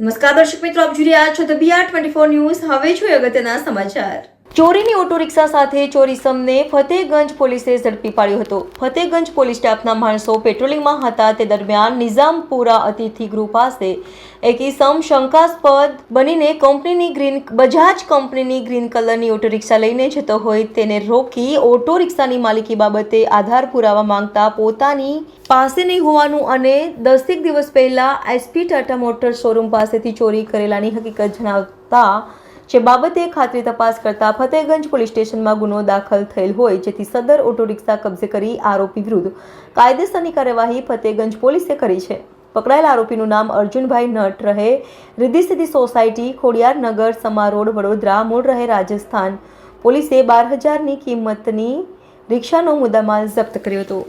નમસ્કાર દર્શક મિત્રો, આપ જોઈ રહ્યા છો the BR twenty four news હવે જોઈએ અગત્યના સમાચાર. ચોરીની ઓટો રિક્ષા સાથે ચોરીસમને ફતેહગંજ પોલીસે ઝડપી પાડ્યો હતો. ફતેહગંજ પોલીસ સ્ટાફના માણસો પેટ્રોલિંગમાં હતા. તે દરમિયાન નિઝામપુરા અતિથિ ગૃહ પાસે એક ઇસમ શંકાસ્પદ બનીને કંપનીની ગ્રીન, બજાજ કંપનીની ગ્રીન કલરની ઓટો રિક્ષા લઈને જતો હોય તેને રોકી ઓટો રિક્ષાની માલિકી બાબતે આધાર પુરાવા માંગતા પોતાની પાસે નહીં હોવાનું અને દસેક દિવસ પહેલાં એસપી ટાટા મોટર શોરૂમ પાસેથી ચોરી કરેલાની હકીકત જણાવતા જે બાબતે ખાતરી તપાસ કરતા ફતેહગંજ પોલીસ સ્ટેશનમાં ગુનો દાખલ થયેલ હોય, જેથી સદર ઓટો રિક્ષા કબજે કરી આરોપી વિરુદ્ધ કાયદેસરની કાર્યવાહી ફતેહગંજ પોલીસે કરી છે. પકડાયેલ આરોપીનું નામ અર્જુનભાઈ નટ રહે, રિદ્ધિસિદ્ધિ સોસાયટી, ખોડિયાર નગર, સમા રોડ, વડોદરા, મૂળ રહે રાજસ્થાન. પોલીસે બાર હજારની કિંમતની રિક્ષાનો મુદ્દામાલ જપ્ત કર્યો હતો.